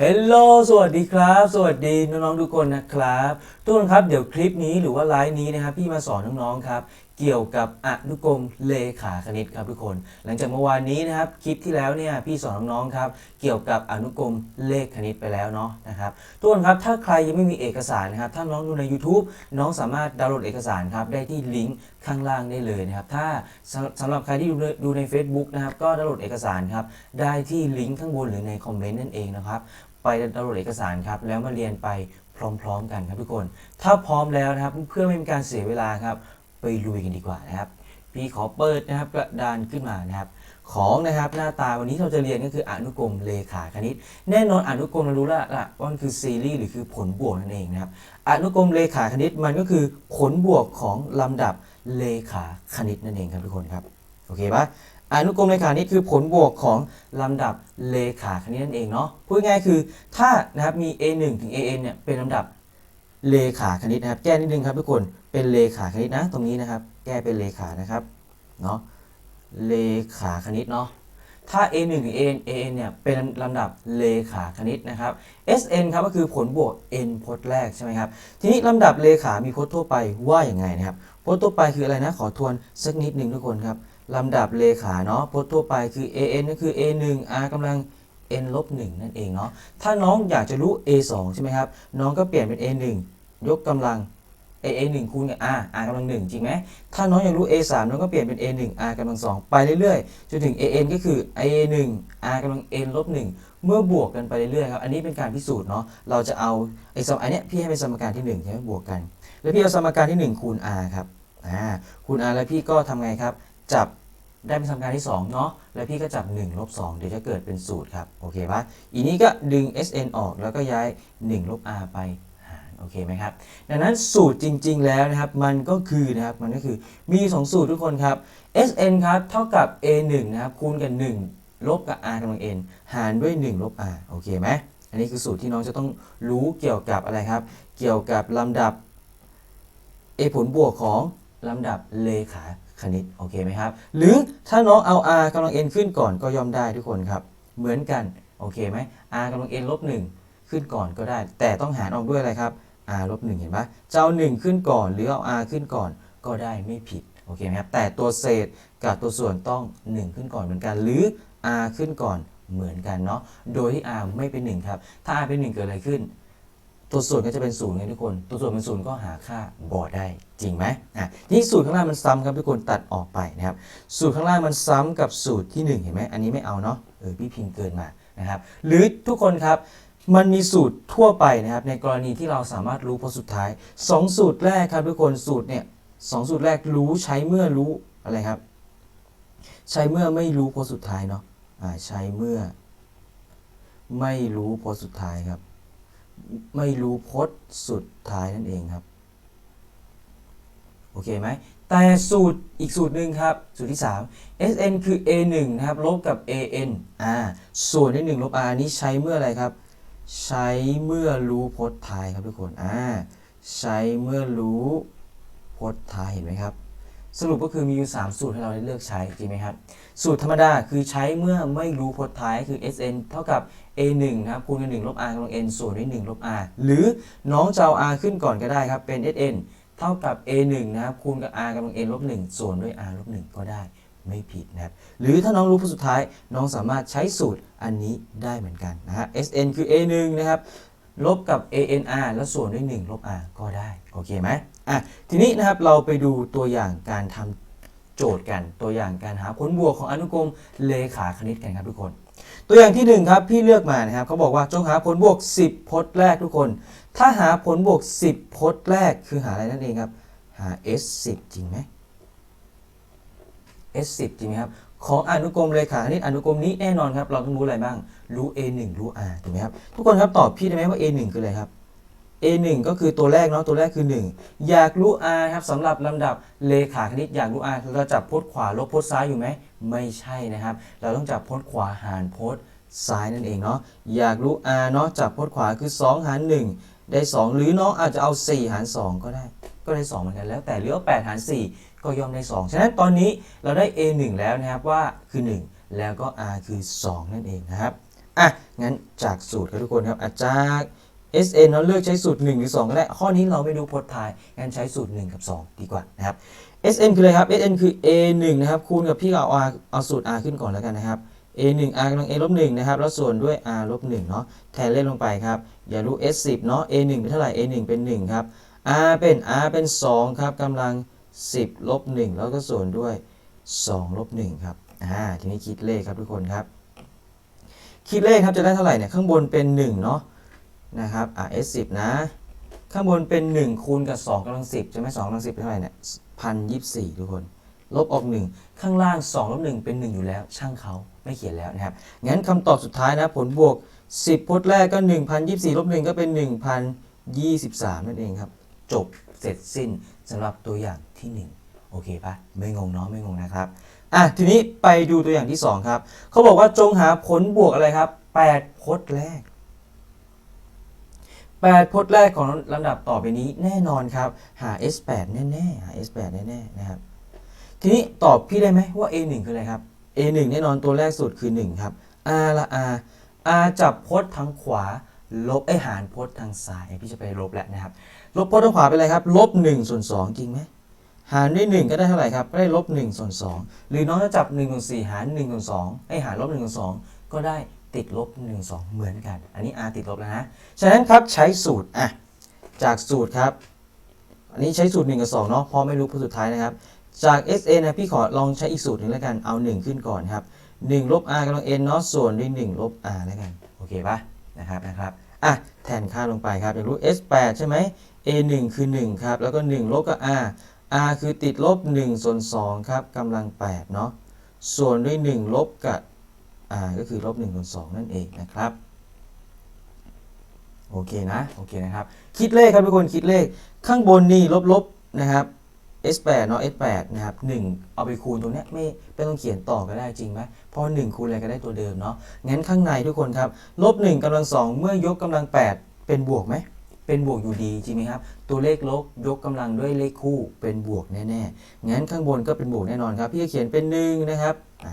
เฮลโลสวัสดีครับ สวัสดีน้องๆทุกคนนะครับ ทุกคนครับ เดี๋ยวคลิปนี้หรือว่าไลฟ์นี้นะครับ พี่มาสอนน้องๆครับ เกี่ยวกับอนุกรมเลขาคณิตครับทุกคน หลังจากเมื่อวานนี้นะครับ คลิปที่แล้วเนี่ยพี่สอนน้องๆครับ เกี่ยวกับอนุกรมเลขคณิตไปแล้วเนาะนะครับ ทุกคนครับ ถ้าใครยังไม่มีเอกสารนะครับ ถ้าน้องดูใน YouTube น้องสามารถดาวน์โหลดเอกสารครับได้ที่ลิงก์ข้างล่างได้เลยนะครับ ถ้าสำสำหรับใครที่ดูในดูใน Facebook นะครับ ก็ดาวน์โหลดเอกสารครับได้ที่ลิงก์ข้างบนหรือในคอมเมนต์นั่นเองนะครับ ไปดาวน์โหลดเอกสารครับ แล้วมาเรียนไปพร้อมๆ กันครับทุกคน ถ้าพร้อมแล้วนะครับเพื่อไม่เป็นการเสียเวลาครับ ไปลุยกันดีกว่านะครับ พี่ขอเปิดนะครับกระดานขึ้นมานะครับของนะครับหน้าตาวันนี้เราจะเรียนก็คืออนุกรมเลขาคณิต แน่นอนอนุกรมเรารู้แล้วล่ะว่ามันคือซีรีส์หรือคือผลบวกนั่นเองนะครับอนุกรมเลขาคณิตมันก็คือผลบวกของลำดับเลขาคณิตนั่นเองครับทุกคนครับโอเคปะ อนุกรมเลขาคณิตคือผลบวกของลำดับเลขาคณิตนั่นเองเนาะพูดง่ายๆคือถ้านะครับมี a1 ถึง an เนี่ยเป็นลำดับเลขาคณิตนะครับ แก้นิดนึงครับทุกคนเป็นเลขาคณิตนะ ตรงนี้นะครับ แก้เป็นเลขานะครับเนาะเลขาคณิตเนาะถ้า a1 ถึง an an เนี่ยเป็นลำดับเลขาคณิตนะครับ sn ครับก็คือผลบวก n พจน์แรกใช่ไหมครับทีนี้ลำดับเลขามีพจน์ทั่วไปว่าอย่างไงนะครับพจน์ทั่วไปคืออะไรนะขอทวนสักนิดหนึ่งทุกคนครับ ลำดับเลขาเนาะพจน์ทั่วไปคือ an ก็คือ a1 r กำลัง n ลบ1นั่นเองเนาะถ้าน้องอยากจะรู้ a2 ใช่ไหมครับ น้องก็เปลี่ยนเป็น a1 ยกกำลัง a a1 คูณกับ r r กำลัง 1 จริงไหมถ้าน้องอยากรู้ a3 น้องก็เปลี่ยนเป็น a1 r กำลัง 2 ไปเรื่อยๆ จนถึง an ก็คือ a1 r กำลัง n ลบ1เมื่อบวกกันไปเรื่อยๆครับ อันนี้เป็นการพิสูจน์เนาะ เราจะเอาไอ้สมอันเนี้ยพี่ให้เป็นสมการที่1ใช่ไหมบวกกัน แล้วพี่เอาสมการที่ 1 คูณ r ครับ อ่า คูณ r แล้วพี่ก็ทำไงครับ จับได้เป็นสมการที่ 2 เนาะ แล้วพี่ก็จับ1ลบ2เดี๋ยวจะเกิดเป็นสูตรครับ โอเคปะอีนี้ก็ดึง sn ออกแล้วก็ย้าย1ลบ r ไปหาร โอเคไหมครับ ดังนั้นสูตรจริง ๆ แล้วนะครับ มันก็คือนะครับ มันก็คือมี 2 สูตรทุกคนครับ sn ครับเท่ากับ a1 นะครับ คูณกับ 1 ลบกับ r กำลัง n หารด้วย 1 ลบ r โอเคไหม อันนี้คือสูตรที่น้องจะต้องรู้เกี่ยวกับอะไรครับ เกี่ยวกับลำดับ a ผลบวกของลำดับเลขา คณิตโอเคไหมครับ หรือถ้าน้องเอา r กำลัง n ขึ้นก่อนก็ย่อมได้ทุกคนครับ เหมือนกันโอเคไหม r กำลัง n ลบ1ขึ้นก่อนก็ได้ แต่ต้องหารออกด้วยอะไรครับ r ลบ1เห็นปะจะเอา1 ขึ้นก่อนหรือเอา r ขึ้นก่อนก็ได้ไม่ผิดโอเคไหมครับ แต่ตัวเศษกับตัวส่วนต้อง 1 ขึ้นก่อนเหมือนกัน หรือ r ขึ้นก่อนเหมือนกันเนาะ โดยที่ r ไม่เป็น 1 ครับ ถ้า r เป็น 1 เกิดอะไรขึ้น ตัวส่วนก็จะเป็นศูนย์ไงทุกคน ตัวส่วนเป็นศูนย์ก็หาค่าบอได้จริงไหมอะทีนี่สูตรข้างล่างมันซ้ำครับทุกคนตัดออกไปนะครับ สูตรข้างล่างมันซ้ำกับสูตรที่ 1 เห็นไหมอันนี้ไม่เอาเนาะเออพี่พิมพ์เกินมานะครับ หรือทุกคนครับมันมีสูตรทั่วไปนะครับ ในกรณีที่เราสามารถรู้พอสุดท้าย 2 สูตรแรกครับทุกคนสูตรเนี่ยสองสูตรแรกรู้ใช้เมื่อรู้อะไรครับ ใช้เมื่อไม่รู้พอสุดท้ายเนาะอ่าใช้เมื่อ ไม่รู้พอสุดท้ายครับ ไม่รู้พจน์สุดท้ายนั่นเองครับ โอเคไหม แต่สูตรอีกสูตรหนึ่งครับ สูตรที่ 3 sn คือ a1 นะครับ ลบกับ an อ่าส่วนที่ 1 ลบ r นี้ใช้เมื่ออะไรครับ ใช้เมื่อรู้พจน์ท้ายครับทุกคนอ่าใช้เมื่อรู้พจน์ท้ายเห็นไหมครับ สรุปก็คือมีอยู่ 3 สูตรให้เราได้เลือกใช้จริงไหมครับ สูตรธรรมดาคือใช้เมื่อไม่รู้พจน์ท้ายคือ sn เท่ากับ a1 นะครับคูณกับ1ลบ r กำลัง n ส่วนด้วย 1 ลบ r หรือน้องจะเอา r ขึ้นก่อนก็ได้ครับ เป็น sn เท่ากับ a1 นะครับคูณกับ r กำลัง n ลบ 1 ส่วนด้วย r ลบ 1 ก็ได้ไม่ผิดนะครับ หรือถ้าน้องรู้พจน์สุดท้ายน้องสามารถใช้สูตรอันนี้ได้เหมือนกันนะฮะ sn คือ a1 นะครับ ลบกับ anr แล้วส่วนด้วย 1 ลบ r ก็ได้ โอเคไหมอะทีนี้นะครับเราไปดูตัวอย่างการทำโจทย์กันตัวอย่างการหาผลบวกของอนุกรมเลขาคณิตกันครับทุกคน ตัวอย่างที่ 1 ครับพี่เลือกมานะครับเขาบอกว่าจงหาผลบวก 10 พจน์แรกทุกคน ถ้าหาผลบวก 10 พจน์แรกคือหาอะไรนั่นเองครับ หา s10 จริงไหม s10 จริงไหมครับของอนุกรมเลขาคณิตอนุกรมนี้แน่นอนครับ เราต้องรู้อะไรบ้าง รู้ a1 รู้ r ถูกไหมครับ ทุกคนครับตอบพี่ได้ไหมว่า a1 คืออะไรครับ a1 ก็คือตัวแรกเนาะตัวแรกคือ 1 อยากรู้ r ครับสำหรับลำดับเลขาคณิตอยากรู้ r เราจับพจน์ขวาลบพจน์ซ้ายอยู่ไหมไม่ใช่นะครับ เราต้องจับพจน์ขวาหารพจน์ซ้ายนั่นเองเนาะอยากรู้ r เนาะจับพจน์ขวาคือ 2 หาร 1 ได้ 2 หรือน้องอาจจะเอา 4 หาร 2 ก็ได้ ก็ได้ 2 เหมือนกันแล้วแต่หรือเอา8หาร 4 ก็ย่อมได้ 2 ฉะนั้นตอนนี้เราได้ a1 แล้วนะครับว่าคือ 1 แล้วก็ r คือ 2 นั่นเองนะครับ อะงั้นจากสูตรครับทุกคนครับอาจาก SN เราเลือกใช้สูตร1หรือ2ก็ได้ ข้อนี้เราไม่รู้พจน์ทาย งั้นใช้สูตร 1 กับ 2 ดีกว่านะครับ SN คืออะไรครับ SN คือ A1 นะครับ คูณกับพี่เอา R เอาสูตร R ขึ้นก่อนแล้วกันนะครับ A1 R กำลัง A ลบ1นะครับ แล้วส่วนด้วย R ลบ1เนาะ แทนเล่นลงไปครับ อย่ารู้ S10 เนาะ A1 เป็นเท่าไหร่ A1 เป็น 1 ครับ R เป็น R เป็น 2 ครับกำลัง 10 ลบ 1 แล้วก็ส่วนด้วย 2 ลบ 1 ครับ อ่า ทีนี้คิดเลขครับทุกคนครับ คิดเลขครับจะได้เท่าไหร่เนี่ยข้างบนเป็น1เนาะนะครับอ่า S10 นะข้างบนเป็น 1 คูณกับ2กำลัง10ใช่ไหม2กำลัง10เป็นเท่าไหร่เนี่ยพันยี่สี่ทุกคนลบออก 1 ข้างล่าง2ลบ1เป็น 1 อยู่แล้ว ช่างเขาไม่เขียนแล้วนะครับงั้นคำตอบสุดท้ายนะผลบวก 10พจน์แรกก็1,024ลบ1ก็เป็น 1,023 นั่นเองครับ จบเสร็จสิ้นสำหรับตัวอย่างที่ 1 โอเคปะไม่งงเนาะไม่งงนะครับ อะทีนี้ไปดูตัวอย่างที่ 2 ครับเขาบอกว่าจงหาผลบวกอะไรครับ8พจน์แรก 8พจน์แรกของลำดับต่อไปนี้แน่นอนครับ หา S8 แน่ๆหา S8 แน่ๆนะครับทีนี้ตอบพี่ได้ไหมว่า A1 คืออะไรครับ A1 แน่นอนตัวแรกสุดคือ 1 ครับ R ละ R R จับพจน์ทางขวา ลบไอหารพจน์ทางซ้ายพี่จะไปลบแล้วนะครับ ลบพจน์ทางขวาเป็นอะไรครับลบ1ส่วน2จริงไหม หารด้วย 1 ก็ได้เท่าไหร่ครับ ก็ได้ลบ1ส่วน2หรือน้องจะจับ1ส่วน4หาร1ส่วน2ไอหารลบ1ส่วน2ก็ได้ติดลบ1ส่วน2เหมือนกัน อันนี้ R ติดลบแล้วนะ ฉะนั้นครับใช้สูตรอะจากสูตรครับ อันนี้ใช้สูตร 1 กับ2เนาะเพราะไม่รู้ผลสุดท้ายนะครับ จาก SA นะพี่ขอลองใช้อีกสูตรหนึ่งแล้วกันเอา 1 ขึ้นก่อนครับ1ลบ r กำลัง n เนาะส่วนด้วย1ลบ r แล้วกันโอเคปะนะครับนะครับอะแทนค่าลงไปครับอยากรู้ S8 ใช่ไหม A1 คือ1ครับแล้วก็ 1 ลบกับ r r คือติดลบ1ส่วน2ครับกำลัง8เนาะส่วนด้วย 1 ลบกับ r ก็คือลบ1ส่วน2นั่นเองนะครับโอเคนะโอเคนะครับ คิดเลขครับทุกคนคิดเลขข้างบนนี่ลบๆนะครับ S8 เนาะ S8 นะครับ1เอาไปคูณตรงนี้ไม่ไม่ต้องเขียนต่อก็ได้จริงไหมเพราะ1คูณอะไรก็ได้ตัวเดิมเนาะงั้นข้างในทุกคนครับลบ1กำลัง2เมื่อยกกำลัง 8 เป็นบวกไหม เป็นบวกอยู่ดีจริงไหมครับ ตัวเลขลบยกกำลังด้วยเลขคู่เป็นบวกแน่ๆงั้นข้างบนก็เป็นบวกแน่นอนครับ พี่จะเขียนเป็น1นะครับอ่า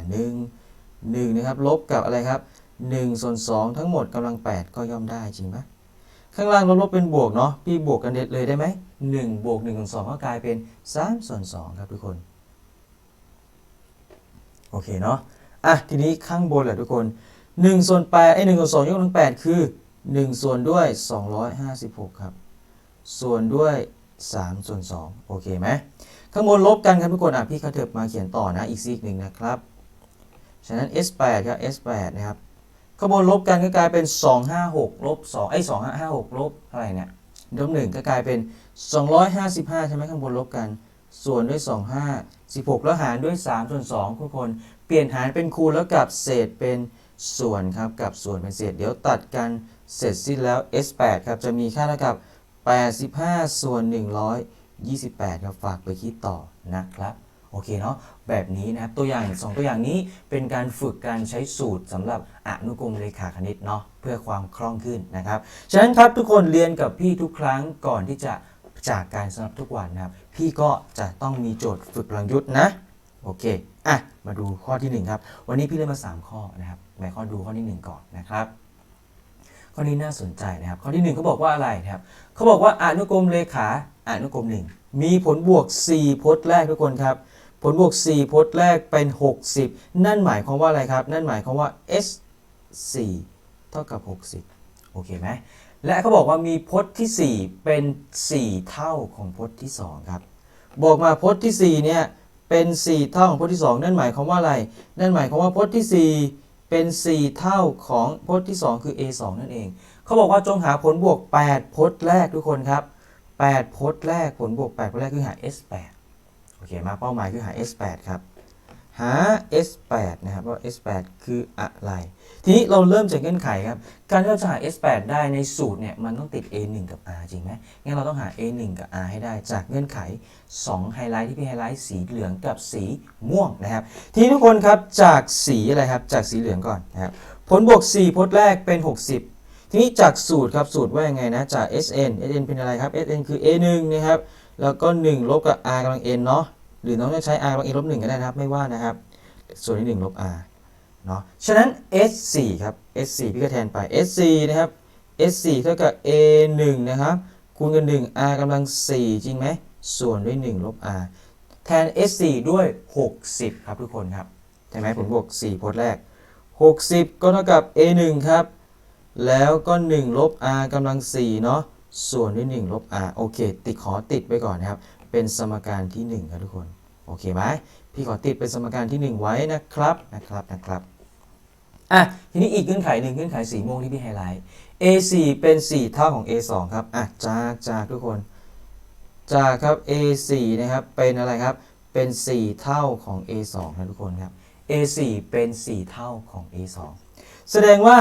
1 1นะครับลบกับอะไรครับ1ส่วน2ทั้งหมดกำลัง 8 ก็ย่อมได้จริงปะข้างล่างลบลบเป็นบวกเนาะพี่บวกกันเด็ดเลยได้ไหม1บวก1ส่วน2ก็กลายเป็น3ส่วน2ครับทุกคนโอเคเนาะอะทีนี้ข้างบนแหละทุกคน1ส่วน8ไอ้1ส่วน2ยกกำลัง8คือ 1 ส่วนด้วย 256 ครับ ส่วนด้วย 3 ส่วน 2 โอเคไหมข้างบนลบกันครับทุกคนอะพี่เขาเถิบมาเขียนต่อนะอีกซีกหนึ่งนะครับ ฉะนั้น S8 ครับ S8 นะครับข้างบนลบกันก็กลายเป็น 256ลบ2ไอ้2556ลบเท่าไหร่เนี่ยลบ1ก็กลายเป็น 255 ใช่ไหมข้างบนลบกัน ส่วนด้วย 25 16 แล้วหารด้วย 3 ส่วน2ทุกคน เปลี่ยนหารเป็นคูณแล้วกับเศษเป็นส่วนครับกับส่วนเป็นเศษ เดี๋ยวตัดกัน เสร็จสิ้นแล้ว S8 ครับจะมีค่าเท่ากับ 85 ส่วน 128 ครับฝากไปคิดต่อนะครับ โอเคเนาะแบบนี้นะครับตัวอย่างสองตัวอย่างนี้เป็นการฝึกการใช้สูตรสำหรับอนุกรมเลขาคณิตเนาะเพื่อความคล่องขึ้นนะครับ ฉะนั้นครับทุกคนเรียนกับพี่ทุกครั้งก่อนที่จะจากการสำหรับทุกวันนะครับ พี่ก็จะต้องมีโจทย์ฝึกพลังยุทธนะ โอเค อะ มาดูข้อที่หนึ่งครับ วันนี้พี่เลือกมา 3 ข้อนะครับแม่ข้อดูข้อที่หนึ่งก่อนนะครับ ข้อนี้น่าสนใจนะครับ ข้อที่หนึ่งเขาบอกว่าอะไรนะครับเขาบอกว่าอนุกรมเลขาอนุกรมหนึ่งมีผลบวก 4 พจน์แรกทุกคนครับ ผลบวก 4 พจน์แรกเป็น 60 นั่นหมายความว่าอะไรครับ นั่นหมายความว่า s 4เท่ากับ 60 โอเคไหม และเขาบอกว่ามีพจน์ที่ 4 เป็น 4 เท่าของพจน์ที่ 2 ครับ บอกมาพจน์ที่ 4 เนี่ย เป็น 4 เท่าของพจน์ที่ 2 นั่นหมายความว่าอะไร นั่นหมายความว่าพจน์ที่ 4 เป็น 4 เท่าของพจน์ที่ 2 คือ a 2 นั่นเอง เขาบอกว่าจงหาผลบวก 8 พจน์แรกทุกคนครับ 8 พจน์แรกผลบวก 8 พจน์แรกคือหา s 8 โอเค มาเป้าหมายคือหา S8 ครับ หา S8 นะครับว่า S8 คืออะไร ทีนี้เราเริ่มจากเงื่อนไขครับ การที่เราจะหา S8 ได้ในสูตรเนี่ยมันต้องติด A1 กับ R จริงไหมงั้นเราต้องหา A1 กับ R ให้ได้จากเงื่อนไข 2 ไฮไลท์ที่พี่ไฮไลท์สีเหลืองกับสีม่วงนะครับ ทีนี้ทุกคนครับจากสีอะไรครับ จากสีเหลืองก่อนนะครับ ผลบวก 4 พจน์แรกเป็น 60 ทีนี้จากสูตรครับสูตรว่ายังไงนะจาก SN SN เป็นอะไรครับ SN คือ A1 นะครับ แล้วก็ 1 ลบกับ r กำลัง n เนาะ หรือน้องจะใช้ r ลัง n ลบ1ก็ได้นะครับ ไม่ว่านะครับ ส่วนที่1ลบ r เนาะฉะนั้น s4 ครับ s4 พี่ก็แทนไป s4 นะครับ s4 เท่ากับ a 1 นะครับคูณกับ1 r กำลัง 4 จริงไหม ส่วนด้วย 1 ลบ r แทน s4 ด้วย 60 ครับทุกคนครับ ใช่ไหมผมบวก4พจน์แรก 60 ก็เท่ากับ a 1 ครับ แล้วก็ 1 ลบ r กำลัง 4 เนาะส่วนด้วย 1 ลบ r โอเค ติดขอติดไว้ก่อนนะครับ เป็นสมการที่ 1 ครับทุกคน โอเคไหมพี่ขอติดเป็นสมการที่ 1 ไว้นะครับนะครับนะครับอะทีนี้อีกเงื่อนไขหนึ่งเงื่อนไขสีม่วงที่พี่ไฮไลท์ A4 เป็น 4 เท่าของ A2 ครับอะจากจากทุกคน จากครับ A4 นะครับเป็นอะไรครับเป็น 4 เท่าของ A2 นะทุกคนครับ A4 เป็น 4 เท่าของ A2 แสดงว่า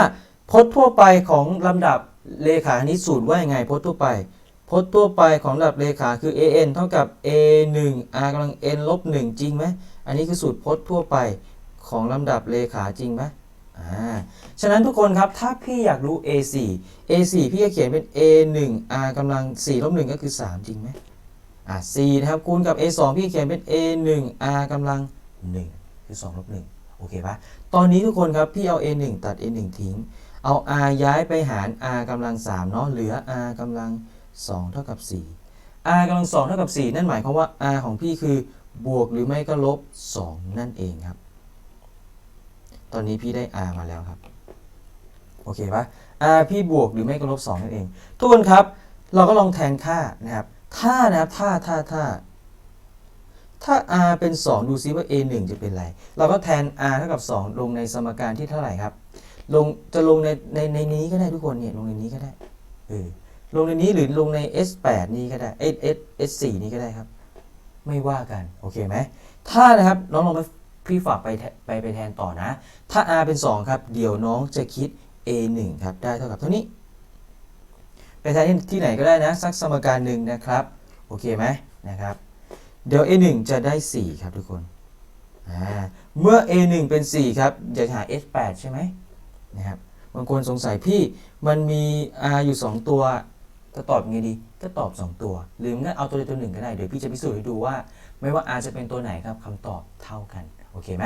พจน์ทั่วไปของลำดับเลขาคณิตสูตรว่ายังไงพจน์ทั่วไป จน์ทั่วไปของลำดับเลขาคือ an เท่ากับ a 1 r กำลัง n ลบ1จริงไหม อันนี้คือสูตรพจน์ทั่วไปของลำดับเลขาจริงไหมอ่า ฉะนั้นทุกคนครับ ถ้าพี่อยากรู้ a4 a4 พี่จะเขียนเป็น a 1 r กำลัง4ลบ1ก็คือ 3 จริงไหมอ่า4นะครับคูณกับ a2 พี่เขียนเป็น a 1 r กำลัง 1 คือ2ลบ1โอเคปะตอนนี้ทุกคนครับ พี่เอา a 1ตัด a 1ทิ้ง เอา r ย้ายไปหาร r กำลัง3เนาะเหลือ r กำลัง 2 เท่ากับ 4 r กำลัง2เท่ากับ 4 นั่นหมายความว่า r ของพี่คือบวกหรือไม่ก็ลบ 2 นั่นเองครับ ตอนนี้พี่ได้ r มาแล้วครับ โอเคปะ r พี่บวกหรือไม่ก็ลบ 2 นั่นเอง ทุกคนครับ เราก็ลองแทนค่านะครับ ถ้านะครับ ถ้า ถ้า ถ้า ถ้า r เป็น 2 ดูซิว่า a 1 จะเป็นอะไร เราก็แทน r เท่ากับ 2 ลงในสมการที่เท่าไหร่ครับ ลง จะลงในในในนี้ก็ได้ทุกคนเนี่ย ลงในนี้ก็ได้ เออ ลงในนี้หรือลงใน S8 นี้ก็ได้ S S S4 นี้ก็ได้ครับ ไม่ว่ากัน โอเคไหม ถ้านะครับน้องลองไปพี่ฝากไปไปไปแทนต่อนะ ถ้า r เป็น 2 ครับ เดี๋ยวน้องจะคิด a 1 ครับ ได้เท่ากับเท่านี้ ไปแทนที่ไหนก็ได้นะ สักสมการหนึ่งนะครับ โอเคไหมนะครับ เดี๋ยว a 1 จะได้ 4 ครับทุกคน เมื่อ a 1 เป็น 4 ครับอยากหา S8 ใช่ไหมนะครับ บางคนสงสัยพี่มันมี r อยู่ 2 ตัว จะตอบยังไงดี ก็ตอบ 2 ตัว หรืองั้นเอาตัวใดตัวหนึ่งก็ได้ เดี๋ยวพี่จะพิสูจน์ให้ดูว่า ไม่ว่า r จะเป็นตัวไหนครับคำตอบเท่ากัน โอเคไหม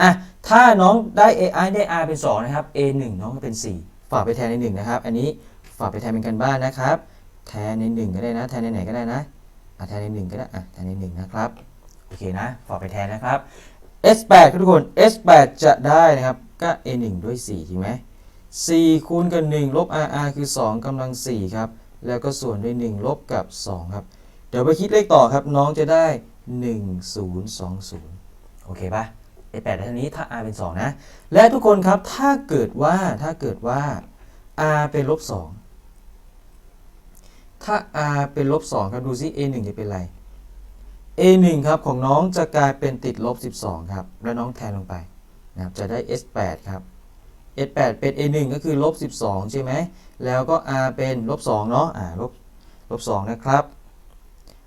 อะ ถ้าน้องได้ ai ได้ r เป็น 2 นะครับ a 1 น้องก็เป็น 4 ฝากไปแทนใน 1 นะครับ อันนี้ฝากไปแทนเป็นกันบ้านนะครับ แทนใน 1 ก็ได้นะ แทนในไหนก็ได้นะอะแทนใน 1 ก็ได้อะแทนใน 1 นะครับ โอเคนะ ฝากไปแทนนะครับ S8 ทุกคน S8 จะได้นะครับ ก็ A1 ด้วย4จริงไหม4คูณกับ1ลบ RR คือ 2กำลัง4ครับ แล้วก็ส่วนด้วย 1 ลบกับ 2 ครับ เดี๋ยวไปคิดเลขต่อครับ น้องจะได้ 1020 โอเคปะ A8 ได้เท่านี้ถ้า R เป็น 2 นะ และทุกคนครับถ้าเกิดว่าถ้าเกิดว่า R เป็นลบ 2 ถ้า R เป็นลบ 2 ครับ ดูซิ A1 จะเป็นอะไร A1 ครับ ของน้องจะกลายเป็นติดลบ 12 ครับ แล้วน้องแทนลงไปนะครับจะได้ S8 ครับ S8 เป็น A1 ก็คือลบ12 ใช่ไหม แล้วก็ R เป็นลบ2เนาะ อ่า ลบ ลบ2นะครับ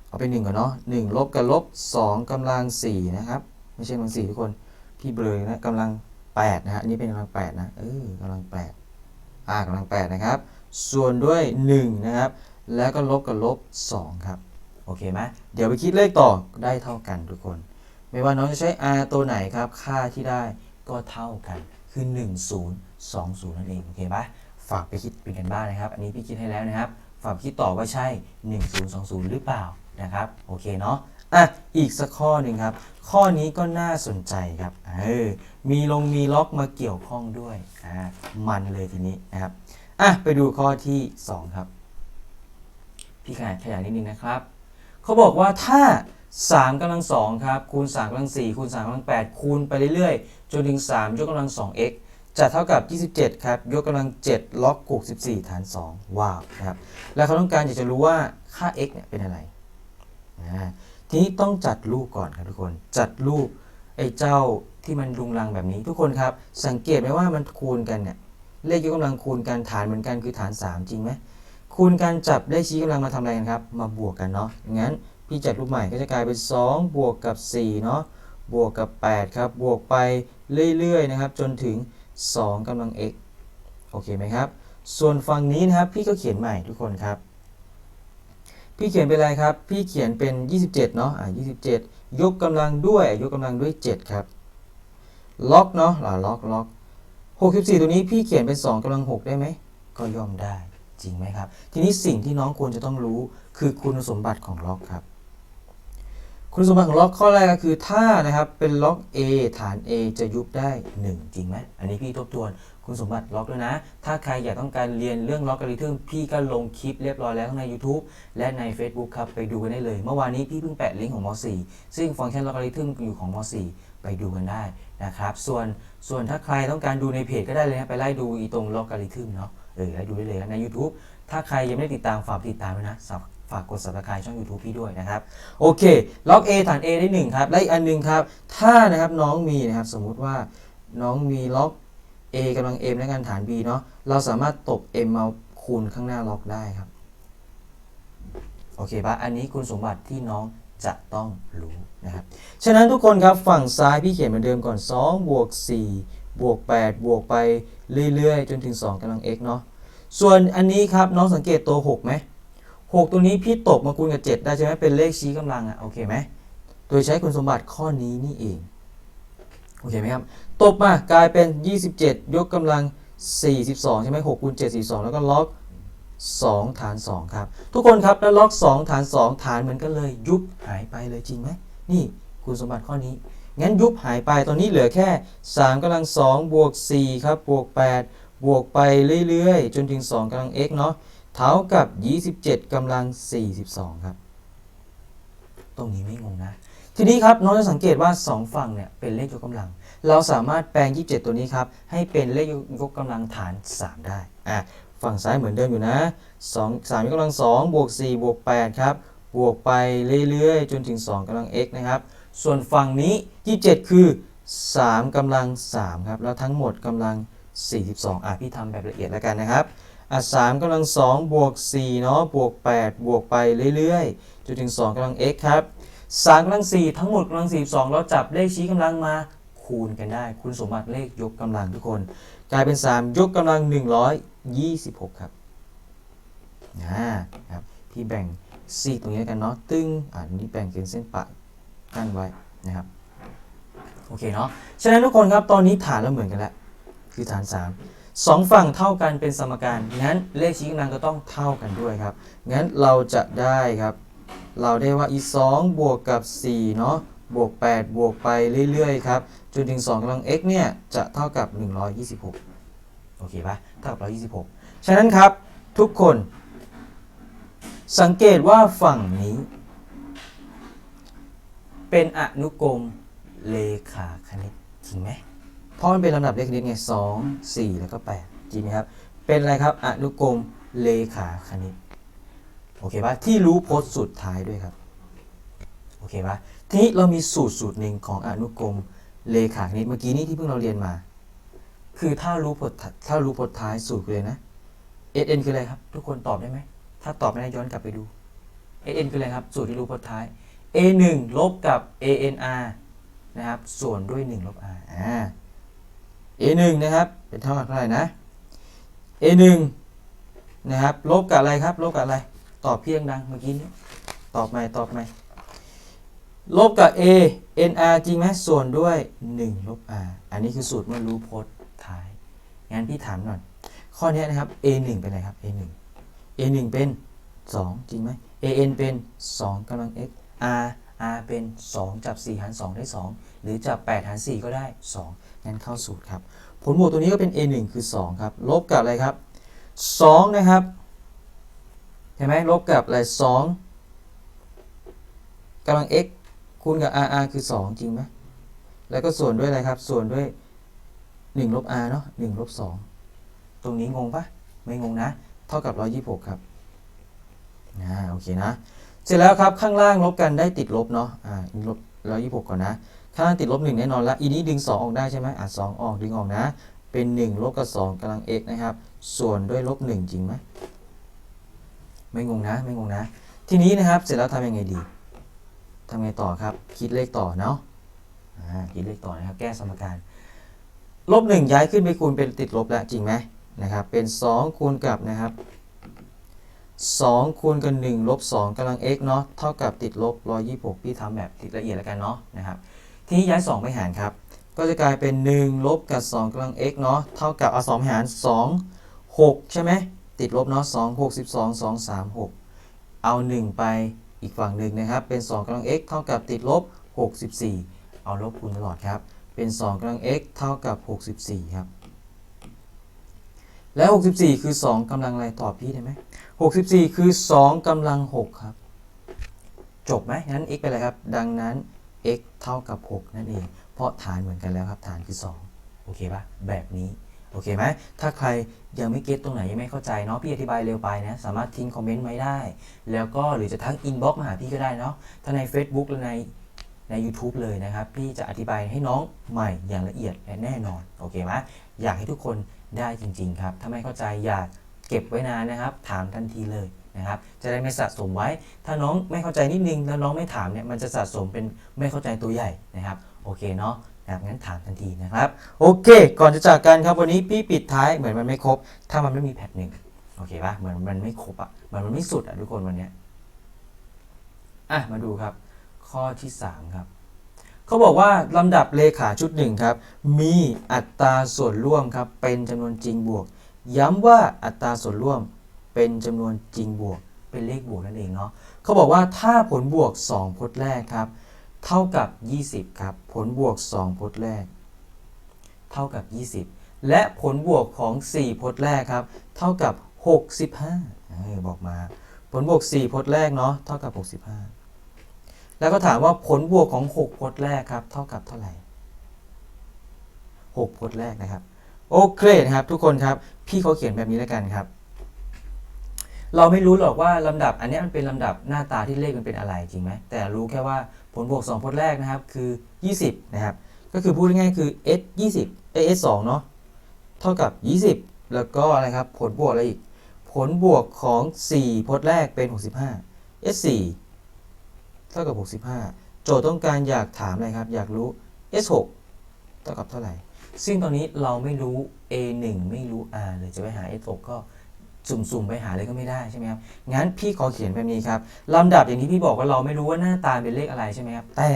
เอาเป็น1ก่อนเนาะ1ลบกับลบ2กำลัง4นะครับ ไม่ใช่กำลัง4ทุกคน พี่เบลอนะกำลัง8นะฮะนนี้เป็นกำลัง8นะ เออกำลัง8 R กำลัง8นะครับ ส่วนด้วย 1 นะครับ แล้วก็ลบกับลบ2ครับ โอเคไหมเดี๋ยวไปคิดเลขต่อ ได้เท่ากันทุกคน ไม่ว่าน้องจะใช้ r ตัวไหนครับ ค่าที่ได้ก็เท่ากัน คือ 1 0 2 0 นั่นเองโอเคปะฝากไปคิดเป็นกันบ้านนะครับ อันนี้พี่คิดให้แล้วนะครับ ฝากคิดต่อว่าใช่ 1 0 2 0 หรือเปล่านะครับ โอเคเนาะอะอีกสักข้อหนึ่งครับ ข้อนี้ก็น่าสนใจครับเออมีลงมีล็อกมาเกี่ยวข้องด้วยอ่ามันเลยทีนี้นะครับอะไปดูข้อที่ 2 ครับ พี่ขยายขยายนิดนึงนะครับ เขาบอกว่าถ้า 3กำลัง2ครับคูณ3กำลัง4คูณ3กำลัง8คูณไปเรื่อยๆ จนถึง 3 ยกกำลัง 2x จะเท่ากับ 27 ครับ ยกกำลัง 7 ล็อก64 ฐาน 2 ว้าวนะครับ แล้วเขาต้องการอยากจะรู้ว่าค่า x เนี่ยเป็นอะไรทีนี้ต้องจัดรูปก่อนครับทุกคน จัดรูปไอ้เจ้าที่มันรุงรังแบบนี้ ทุกคนครับ สังเกตไหมว่ามันคูณกันเนี่ย เลขยกกำลังคูณกันฐานเหมือนกันคือฐาน 3 จริงไหมคูณการจับได้ชี้กำลังมาทำอะไรกันครับ มาบวกกันเนาะงั้น พี่จัดรูปใหม่ก็จะกลายเป็น 2 บวกกับ4เนาะบวกกับ 8 ครับ บวกไปเรื่อยๆนะครับจนถึง 2กำลัง x โอเคไหมครับ ส่วนฝั่งนี้นะครับพี่ก็เขียนใหม่ทุกคนครับ พี่เขียนเป็นอะไรครับ พี่เขียนเป็น 27 เนาะอ่า27 ยกกำลังด้วยยกกำลังด้วย 7 ครับ ล็อกเนาะล่ะล็อกล็อก64 ตัวนี้พี่เขียนเป็น 2กำลัง 6 ได้ไหม ก็ย่อมได้จริงไหมครับ ทีนี้สิ่งที่น้องควรจะต้องรู้คือคุณสมบัติของล็อกครับ คุณสมบัติของล็อกข้อแรกก็คือถ้านะครับเป็นล็อก A ฐาน A จะยุบได้ 1 จริงไหมอันนี้พี่ทบทวนคุณสมบัติล็อกด้วยนะ ถ้าใครอยากต้องการเรียนเรื่องล็อกกริทึมพี่ก็ลงคลิปเรียบร้อยแล้วทั้งใน YouTube และใน Facebook ครับ ไปดูกันได้เลย เมื่อวานนี้พี่เพิ่งแปะลิงก์ของม .4 ซึ่งฟังก์ชันล็อกกริทึมอยู่ของม .4 ไปดูกันได้นะครับส่วนส่วนถ้าใครต้องการดูในเพจก็ได้เลยนะไปไล่ดูอีตรงล็อกกริทึมเนาะเออไล่ดูได้เลยนะใน YouTube ถ้าใครยังไม่ได้ติดตามฝากติดตามด้วยนะ ฝากกด subscribe ช่อง YouTube พี่ด้วยนะครับ โอเค ล็อก A ฐาน A ได้ 1 ครับ และอีกอันหนึงครับ ถ้านะครับน้องมีนะครับ สมมุติว่าน้องมีล็อก A กำลัง M และกันฐาน B เนาะเราสามารถตบ M มาคูณข้างหน้าล็อกได้ครับ โอเคปะอันนี้คุณสมบัติที่น้องจะต้องรู้นะครับ ฉะนั้นทุกคนครับฝั่งซ้ายพี่เขียนเหมือนเดิมก่อน 2 บวก 4 บวก 8 บวกไปเรื่อย ๆ จนถึง 2กำลัง x เนาะ ส่วนอันนี้ครับน้องสังเกตตัว 6ไหม 6ตัวนี้พี่ตบมาคูณกับ7ได้ใช่ไหมเป็นเลขชี้กำลังอะโอเคไหมโดยใช้คุณสมบัติข้อนี้นี่เองโอเคไหมครับตบมากลายเป็น 27 ยกกำลัง 42 ใช่ไหม6คูณ7 42 แล้วก็ล็อก 2 ฐาน 2 ครับ ทุกคนครับแล้วล็อก 2 ฐาน 2 ฐานเหมือนกันเลยยุบหายไปเลยจริงไหมนี่คุณสมบัติข้อนี้ งั้นยุบหายไปตอนนี้เหลือแค่ 3กำลัง 2 บวก 4 ครับ บวก 8 บวกไปเรื่อยๆ จนถึง 2กำลัง x เนาะ เท่ากับ 27กำลัง 42 ครับ ตรงนี้ไม่งงนะ ทีนี้ครับน้องจะสังเกตว่า 2 ฝั่งเนี่ยเป็นเลขยกกำลัง เราสามารถแปลง 27 ตัวนี้ครับ ให้เป็นเลขยกกำลังฐาน 3 ได้อะฝั่งซ้ายเหมือนเดิมอยู่นะ 2 3ยกกำลัง2บวก4บวก8ครับ บวกไปเรื่อยๆ จนถึง 2กำลัง x นะครับ ส่วนฝั่งนี้ 27 คือ 3กำลัง 3 ครับ แล้วทั้งหมดกำลัง 42 อะพี่ทำแบบละเอียดแล้วกันนะครับ อะ3กำลัง2บวก4เนาะบวก8บวกไปเรื่อยๆจนถึง2กำลัง x ครับ3กำลัง4ทั้งหมดกำลัง42เราจับเลขชี้กำลังมาคูณกันได้ คุณสมบัติเลขยกกำลังทุกคน กลายเป็น 3 ยกกำลัง 126 ครับอ่าครับพี่แบ่งซีตรงนี้กันเนาะตึ้งอ่านี่แบ่งเป็นเส้นปะกั้นไว้นะครับโอเคเนาะฉะนั้นทุกคนครับตอนนี้ฐานเราเหมือนกันแล้วคือฐาน 3 สองฝั่งเท่ากันเป็นสมการงั้นเลขชี้กำลังก็ต้องเท่ากันด้วยครับงั้นเราจะได้ครับ เราได้ว่าอี2บวกกับ4เนาะบวก 8 บวกไปเรื่อยๆครับจนถึง2กำลัง x เนี่ยจะเท่ากับ 126 โอเคปะเท่ากับ 126 ฉะนั้นครับทุกคน สังเกตว่าฝั่งนี้ เป็นอนุกรมเลขาคณิตจริงไหม เพราะมันเป็นลำดับเลขคณิตไงสองสี่แล้วก็แปดจริงไหมครับ เป็นอะไรครับอนุกรมเลขาคณิต โอเคปะที่รู้พจน์สุดท้ายด้วยครับ โอเคปะทีนี้เรามีสูตรสูตรหนึ่งของอนุกรมเลขาคณิตเมื่อกี้นี้ที่เพิ่งเราเรียนมา คือถ้ารู้พจน์ถ้ารู้พจน์ท้ายสูตรเลยนะ s n คืออะไรครับ ทุกคนตอบได้ไหม ถ้าตอบไม่ได้ย้อนกลับไปดู s n คืออะไรครับ สูตรที่รู้พจน์ท้าย a 1 ลบกับ a n r นะครับ ส่วนด้วย 1 ลบ r อ่า a 1 นะครับ เป็นเท่ากับเท่าไหร่นะ a 1 นะครับ ลบกับอะไรครับ ลบกับอะไร ตอบเพียงดังเมื่อกี้นี้ ตอบใหม่ ตอบใหม่ ลบกับ a nr จริงไหมส่วนด้วย 1 ลบ r อันนี้คือสูตรเมื่อรู้พจน์ท้าย งั้นพี่ถามหน่อย ข้อนี้นะครับ a 1 เป็นอะไรครับ a 1 a 1 เป็น 2 จริงไหม a n เป็น 2กำลัง x r r เป็น 2 จับ 4 หาร 2 ได้ 2 หรือจับ 8 หาร 4 ก็ได้ 2 งั้นเข้าสูตรครับ ผลบวกตัวนี้ก็เป็น a 1คือ 2 ครับ ลบกับอะไรครับ 2 นะครับ เห็นไหมลบกับอะไร2กำลัง x คูณกับ r r คือ 2 จริงไหมแล้วก็ส่วนด้วยอะไรครับ ส่วนด้วย 1 ลบ r เนาะ1ลบ 2 ตรงนี้งงปะไม่งงนะ เท่ากับ 126 ครับอ่าโอเคนะ เสร็จแล้วครับ ข้างล่างลบกันได้ติดลบเนาะอ่าลบร้อยยี่สิบหกก่อนนะ ข้างล่าติดลบหนึ่งแน่นอนละอีนี้ดึงสองออกได้ใช่ไหมอะสองออกดึงออกนะ เป็นหนึ่งลบกับสองกำลัง x นะครับ ส่วนด้วยลบหนึ่งจริงไหมไม่งงนะ ไม่งงนะ ทีนี้นะครับ เสร็จแล้วทำยังไงดีทำไงต่อครับ คิดเลขต่อเนาะคิดเลขต่อนะครับ แก้สมการ ลบหนึ่งย้ายขึ้นไปคูณเป็นติดลบแล้วจริงไหมนะครับ เป็นสองคูณกับนะครับ2คูณกับ1ลบ2กำลัง x เนาะเท่ากับติดลบ126 พี่ทำแบบติดละเอียดแล้วกันเนาะนะครับ ทีนี้ย้าย 2 ไปหารครับ ก็จะกลายเป็น 1 ลบกับ 2กำลัง x เนาะเท่ากับเอา2หาร 2 6 ใช่ไหมติดลบเนาะ2 6 12 2 3 6 เอา 1 ไปอีกฝั่งหนึ่งนะครับ เป็น 2กำลัง x เท่ากับติดลบ 64 เอาลบคูณตลอดครับ เป็น 2กำลัง x เท่ากับ 64 ครับ แล้ว64 คือ 2กำลังอะไรตอบพี่ได้ไหม64 คือ 2กำลัง 6 ครับ จบไหมงั้น x เป็นอะไรครับ ดังนั้น x เท่ากับ 6 นั่นเอง เพราะฐานเหมือนกันแล้วครับ ฐานคือ 2 โอเคปะแบบนี้ โอเคไหม ถ้าใครยังไม่เก็ตตรงไหนยังไม่เข้าใจเนาะ พี่อธิบายเร็วไปนะ สามารถทิ้งคอมเมนต์ไว้ได้ แล้วก็หรือจะทักอินบ็อกมาหาพี่ก็ได้เนาะ ถ้าใน Facebook หรือในใน YouTube เลยนะครับ พี่จะอธิบายให้น้องใหม่อย่างละเอียดและแน่นอน โอเคไหมอยากให้ทุกคนได้จริง ๆ ครับ ถ้าไม่เข้าใจอย่าเก็บไว้นานนะครับ ถามทันทีเลย นะครับจะได้ไม่สะสมไว้ ถ้าน้องไม่เข้าใจนิดนึงแล้วน้องไม่ถามเนี่ยมันจะสะสมเป็นไม่เข้าใจตัวใหญ่นะครับโอเคเนาะครับงั้นถามทันทีนะครับ โอเค ก่อนจะจากกันครับวันนี้พี่ปิดท้ายเหมือนมันไม่ครบ ถ้ามันไม่มีแพทหนึ่งโอเคปะเหมือนมันไม่ครบอะเหมือนมันไม่สุดอะทุกคนวันเนี้ยอะมาดูครับ ข้อที่ 3 ครับเขาบอกว่าลำดับเลขาชุดหนึ่งครับ มีอัตราส่วนร่วมครับเป็นจำนวนจริงบวก ย้ำว่าอัตราส่วนร่วม เป็นจำนวนจริงบวก เป็นเลขบวกนั่นเองเนาะเขาบอกว่าถ้าผลบวก 2พจน์แรกครับ เท่ากับ 20 ครับ ผลบวก 2พจน์แรก เท่ากับ 20 และผลบวกของ 4พจน์แรกครับ เท่ากับ 65บอกมา ผลบวก 4พจน์แรกเนาะเท่ากับ 65 แล้วก็ถามว่าผลบวกของ 6พจน์แรกครับ เท่ากับเท่าไหร่6พจน์แรกนะครับ โอเคนะครับทุกคนครับ พี่เขาเขียนแบบนี้แล้วกันครับ เราไม่รู้หรอกว่าลำดับอันนี้มันเป็นลำดับหน้าตาที่เลขมันเป็นอะไรจริงไหมแต่รู้แค่ว่าผลบวก 2 พจน์แรกนะครับคือ 20 นะครับ ก็คือพูดง่ายๆคือ s 20เอ s 2เนาะเท่ากับ 20 แล้วก็อะไรครับผลบวกอะไรอีก ผลบวกของ 4 พจน์แรกเป็น 65 s 4เท่ากับ 65 โจทย์ต้องการอยากถามอะไรครับ อยากรู้ s 6เท่ากับเท่าไหร่ ซึ่งตอนนี้เราไม่รู้ a 1ไม่รู้ r เลยจะไปหา s 6ก็ สุ่มๆไปหาเลยก็ไม่ได้ใช่ไหมครับ งั้นพี่ขอเขียนแบบนี้ครับลำดับอย่างที่พี่บอกว่าเราไม่รู้ว่าหน้าตาเป็นเลขอะไรใช่ไหมครับ แต่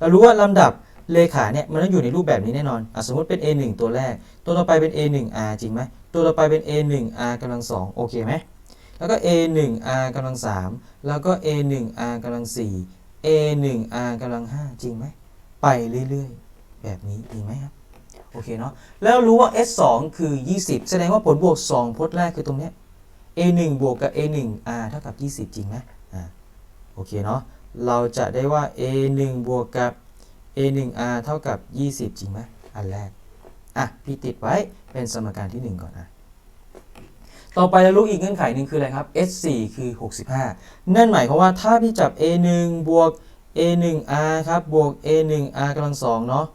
เรารู้ว่าลำดับเลขาเนี่ยมันต้องอยู่ในรูปแบบนี้แน่นอนอสมมติเป็น a1 ตัวแรก ตัวต่อไปเป็น a1r จริงไหม ตัวต่อไปเป็น a1r กำลัง2โอเคไหม แล้วก็ a1r กำลัง3แล้วก็ a1r กำลัง4 a1r กำลัง5จริงไหม ไปเรื่อยๆ แบบนี้จริงไหมครับ โอเคเนาะ แล้วรู้ว่า s 2 คือ 20 แสดงว่าผลบวก 2 พจน์แรกคือตรงเนี้ย a 1 บวกกับ a 1 r เท่ากับ 20 จริงไหมอ่าโอเคเนาะเราจะได้ว่า a 1 บวกกับ a 1 r เท่ากับ 20 จริงไหมอันแรกอะพี่ติดไว้เป็นสมการที่ 1 ก่อนนะต่อไปเรารู้อีกเงื่อนไขหนึ่งคืออะไรครับ s 4คือ 65 นั่นหมายความว่าถ้าพี่จับ a 1บวก a 1 r ครับบวก a 1 r กำลัง2เนาะ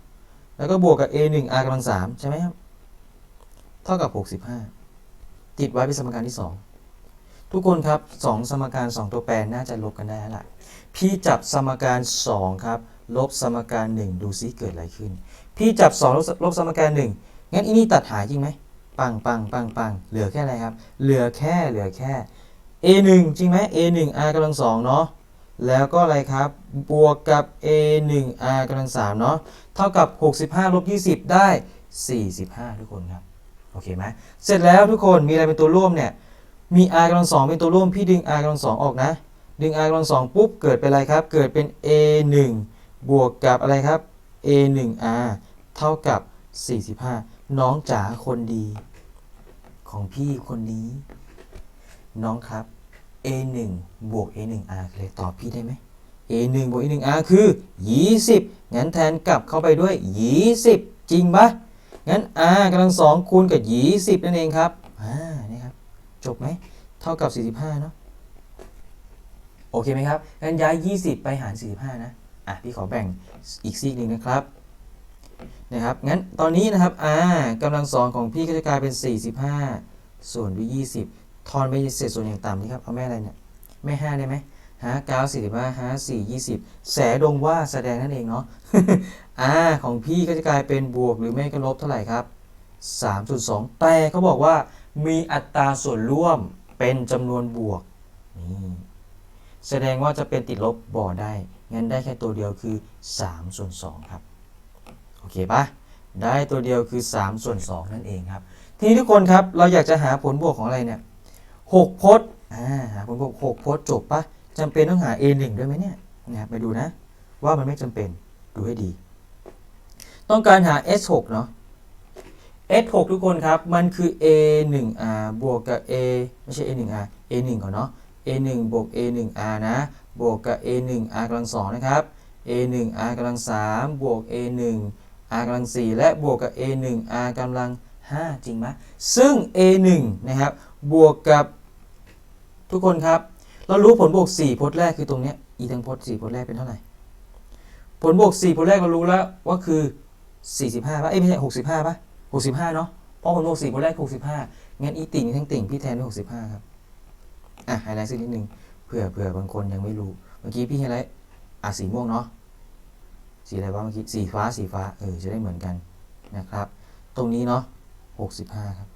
แล้วก็บวกกับ a 1 r กำลัง3ใช่ไหมครับ เท่ากับ 65 ติดไว้เป็นสมการที่ 2 ทุกคนครับ2สมการ 2 ตัวแปรน่าจะลบกันได้แล้วล่ะพี่จับสมการ 2 ครับ ลบสมการ 1 ดูซิเกิดอะไรขึ้น พี่จับ 2 ลบลบสมการ 1 งั้นอีนี่ตัดหายจริงไหม ปังปังปังปังเหลือแค่อะไรครับ เหลือแค่เหลือแค่ a 1จริงไหม a 1 r กำลัง2เนาะแล้วก็อะไรครับ บวกกับ a 1 r กำลัง3เนาะเท่ากับ 65ลบ20 ได้ 45 ทุกคนครับ โอเคไหมเสร็จแล้วทุกคนมีอะไรเป็นตัวร่วมเนี่ย มี r กำลังสองเป็นตัวร่วมพี่ดึง r กำลังสองออกนะ ดึง r กำลังสองปุ๊บเกิดเป็นอะไรครับ เกิดเป็น a 1บวกกับอะไรครับ a 1 r เท่ากับ 45 น้องจ๋าคนดี ของพี่คนนี้ น้องครับ a 1บวก a 1 r เลยตอบพี่ได้ไหม a 1บวก a 1 r คือ 20 งั้นแทนกลับเข้าไปด้วย 20 จริงปะงั้น r กำลังสองคูณกับ 20 นั่นเองครับอ่านี่ครับ จบไหม เท่ากับ 45 เนาะโอเคไหมครับงั้นย้าย 20 ไปหาร 45 นะ อะ พี่ขอแบ่งอีกซีกหนึ่งนะครับนะครับ งั้นตอนนี้นะครับ r กำลังสองของพี่ก็จะกลายเป็น 45 ส่วนด้วย20 ทอนไปเศษส่วนอย่างต่ำนี่ครับ เอาแม่อะไรเนี่ย แม่ 5 ได้ไหมหา9 45หา4 20แสดงว่าแสดงนั่นเองเนาะ r ของพี่ก็จะกลายเป็นบวกหรือไม่ก็ลบเท่าไหร่ครับ3.2 แต่เขาบอกว่า มีอัตราส่วนร่วมเป็นจำนวนบวกนี่แสดงว่าจะเป็นติดลบบ่อได้ งั้นได้แค่ตัวเดียวคือ3ส่วน2ครับ โอเคปะได้ตัวเดียวคือ3ส่วน2นั่นเองครับ ทีนี้ทุกคนครับ เราอยากจะหาผลบวกของอะไรเนี่ย6พจน์หาผลบวก6พจน์จบปะจำเป็นต้องหา a1 ด้วยไหมเนี่ยนะครับไปดูนะ ว่ามันไม่จำเป็น ดูให้ดี ต้องการหา s6 เนาะ s6 ทุกคนครับ มันคือ a1r บวกกับ a ไม่ใช่ a1r a1 ก่อนเนาะ a1 บวก a1r นะ บวกกับ a1r กำลังสองนะครับ a1r กำลังสามบวก a1 r กำลังสี่และบวกกับ a1 r กำลังห้าจริงไหมซึ่ง a1 นะครับ บวกกับทุกคนครับ เรารู้ผลบวก 4 พจน์แรกคือตรงนี้อีทั้งพจน์ 4 พจน์แรกเป็นเท่าไหร่ ผลบวก 4 พจน์แรกเรารู้แล้วว่าคือ 45ป่ะ เอ้ยไม่ใช่ 65ป่ะ 65เนาะเพราะผลบวก4พจน์แรก65งั้นอีติ่งทั้งติ่งพี่แทนด้วย65ครับอะไฮไลท์สักนิดนึงเผื่อเผื่อบางคนยังไม่รู้ เมื่อกี้พี่ไฮไลท์อะสีม่วงเนาะสีอะไรวะเมื่อกี้สีฟ้าสีฟ้าเออจะได้เหมือนกันนะครับ ตรงนี้เนาะ65ครับ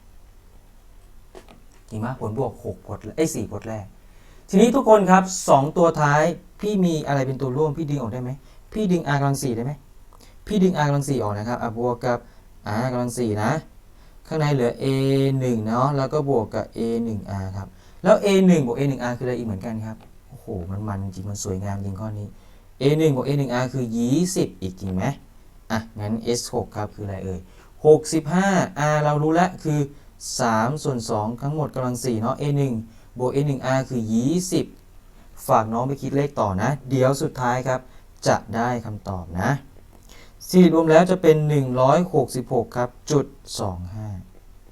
จริงไหมผลบวก6พจน์ไอ้ย4พจน์แรก ทีนี้ทุกคนครับ2ตัวท้ายพี่มีอะไรเป็นตัวร่วมพี่ดึงออกได้ไหมพี่ดึง r กำลัง4ได้ไหมพี่ดึง r กำลัง4ออกนะครับอะบวกกับ r กำลัง4นะ ข้างในเหลือ a 1เนาะแล้วก็บวกกับ a 1 r ครับ แล้ว a 1บวก a 1 r คืออะไรอีกเหมือนกันครับโอ้โหมันมันจริงมันสวยงามจริงข้อนี้ a 1บวก a 1 r คือ 20 อีกจริงไหมอะงั้น s 6ครับคืออะไรเอ่ย65 r เรารู้แล้วคือ3ส่วน2ทั้งหมดกำลัง4เนาะ a 1บวก a 1 r คือ 20 ฝากน้องไปคิดเลขต่อนะ เดี๋ยวสุดท้ายครับ จะได้คำตอบนะ สี่รวมแล้วจะเป็น 166 ครับจุด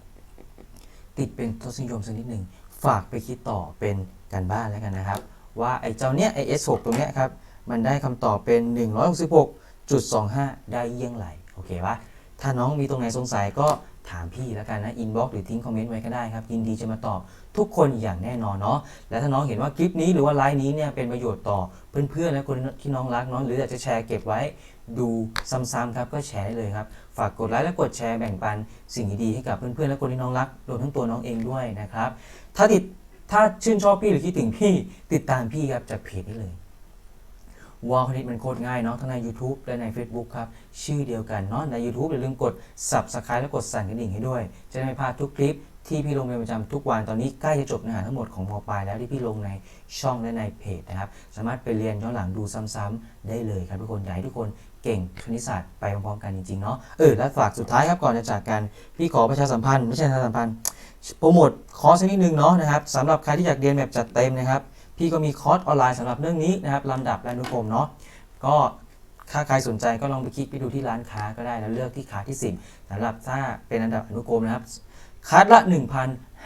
25 ติดเป็นทศนิยมสักนิดหนึ่ง ฝากไปคิดต่อเป็นการบ้านแล้วกันนะครับ ว่าไอ้เจ้าเนี้ยไอ้ S6 ตรงเนี้ยครับ มันได้คำตอบเป็น 166.25 ได้เยี่ยงไรโอเคปะถ้าน้องมีตรงไหนสงสัยก็ถามพี่แล้วกันนะอินบ็อกหรือทิ้งคอมเมนต์ไว้ก็ได้ครับ ยินดีจะมาตอบทุกคนอย่างแน่นอนเนาะและถ้าน้องเห็นว่าคลิปนี้หรือว่าไลฟ์นี้เนี่ยเป็นประโยชน์ต่อเพื่อนๆและคนที่น้องรักเนาะหรืออยากจะแชร์เก็บไว้ ดูซ้ำๆครับก็แชร์ได้เลยครับ ฝากกดไลค์และกดแชร์แบ่งปันสิ่งดีๆให้กับเพื่อนๆและคนที่น้องรักรวมทั้งตัวน้องเองด้วยนะครับ ถ้าติดถ้าชื่นชอบพี่หรือคิดถึงพี่ติดตามพี่ครับจากเพจนี้เลยวอลคณิตมันโคตรง่ายเนาะทั้งใน YouTube และใน Facebook ครับ ชื่อเดียวกันเนาะใน YouTube อย่าลืมกด Subscribe และกดสั่นกระดิ่งให้ด้วย จะได้ไม่พลาดทุกคลิปที่พี่ลงเป็นประจำทุกวันตอนนี้ใกล้จะจบเนื้อหาทั้งหมดของมปลายแล้วที่พี่ลงในช่องและในเพจนะครับ สามารถไปเรียนย้อนหลังดูซ้ำๆได้เลยครับทุกคนอยากให้ทุกคน เก่งคณิตศาสตร์ไปพร้อมๆกันจริงๆเนาะเออและฝากสุดท้ายครับก่อนจะจากกันพี่ขอประชาสัมพันธ์ไม่ใช่ประชาสัมพันธ์โปรโมทคอร์สนิดนึงเนาะนะครับสำหรับใครที่อยากเรียนแบบจัดเต็มนะครับ พี่ก็มีคอร์สออนไลน์สำหรับเรื่องนี้นะครับลำดับและอนุกรมเนาะก็ถ้าใครสนใจก็ลองไปคลิกไปดูที่ร้านค้าก็ได้แล้วเลือกที่ค้าที่ 10สำหรับถ้าเป็นอันดับอนุกรมนะครับคัดละ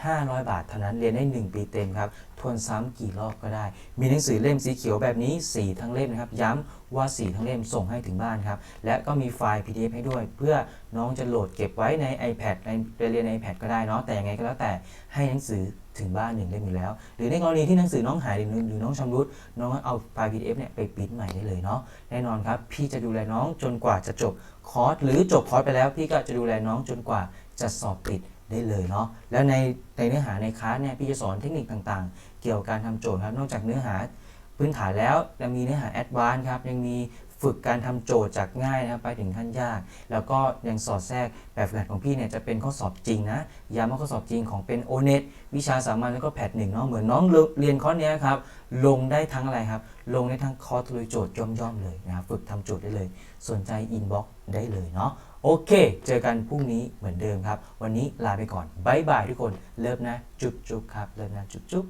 500 บาทเท่านั้นเรียนได้ 1 ปีเต็มครับทวนซ้ำกี่รอบก็ได้ มีหนังสือเล่มสีเขียวแบบนี้ 4 ทั้งเล่มนะครับ ย้ำว่า 4 ทั้งเล่มส่งให้ถึงบ้านครับ และก็มีไฟล์ PDF ให้ด้วย เพื่อน้องจะโหลดเก็บไว้ใน iPad ในเรียนใน iPad ก็ได้เนาะแต่ยังไงก็แล้วแต่ให้หนังสือถึงบ้านหนึ่งเล่มอยู่แล้ว หรือในกรณีที่หนังสือน้องหายหรือน้องชำรุดน้องเอาไฟล์ PDF เนี่ยไปปริ้นใหม่ได้เลยเนาะแน่นอนครับพี่จะดูแลน้องจนกว่าจะจบคอร์สหรือจบคอร์สไปแล้ว พี่ก็จะดูแลน้องจนกว่าจะสอบติด ได้เลยเนาะแล้วในในเนื้อหาในคลาสเนี่ยพี่จะสอนเทคนิคต่างๆ เกี่ยวกับการทำโจทย์ครับนอกจากเนื้อหาพื้นฐานแล้วยังมีเนื้อหาแอดวานซ์ครับยังมีฝึกการทำโจทย์จากง่ายนะครับไปถึงขั้นยาก แล้วก็ยังสอดแทรกแบบฝึกหัดของพี่เนี่ยจะเป็นข้อสอบจริงนะย้ำว่าข้อสอบจริงของเป็น o n e t วิชาสามัญแล้วก็แพทหนึ่งเนาะเหมือนน้องเรียนคอร์สเนี้ยครับลงได้ทั้งอะไรครับ ลงได้ทั้งคอร์สลุยโจทย์ย่อมๆเลยนะครับฝึกทำโจทย์ได้เลย สนใจอินบ็อกได้เลยเนาะ โอเค เจอกันพรุ่งนี้เหมือนเดิมครับ วันนี้ลาไปก่อนบายบายทุกคน เลิฟนะ จุ๊บจุ๊บครับ เลิฟนะ จุ๊บจุ๊บ